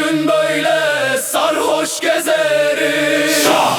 gün böyle sarhoş gezerim Şah!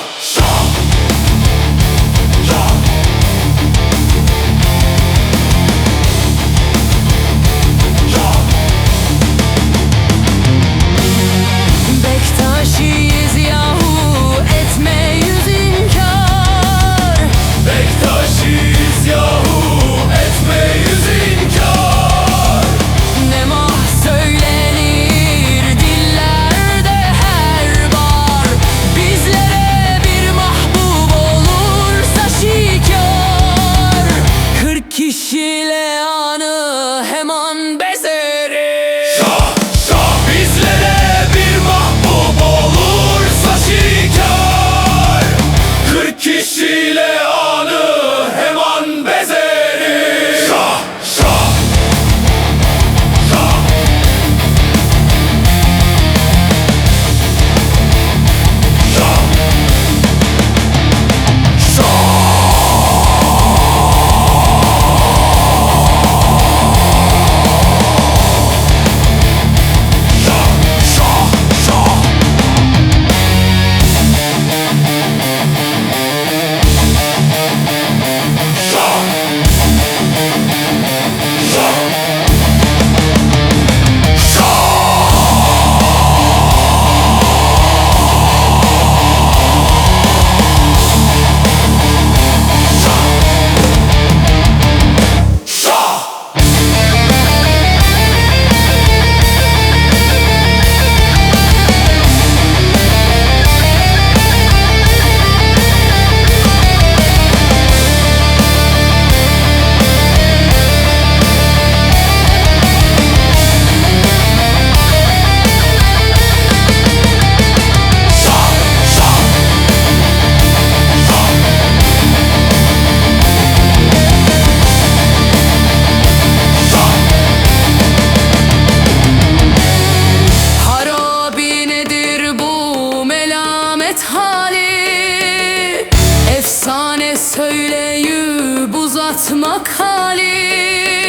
hasret hali. Efsane söyleyip uzatmak hali.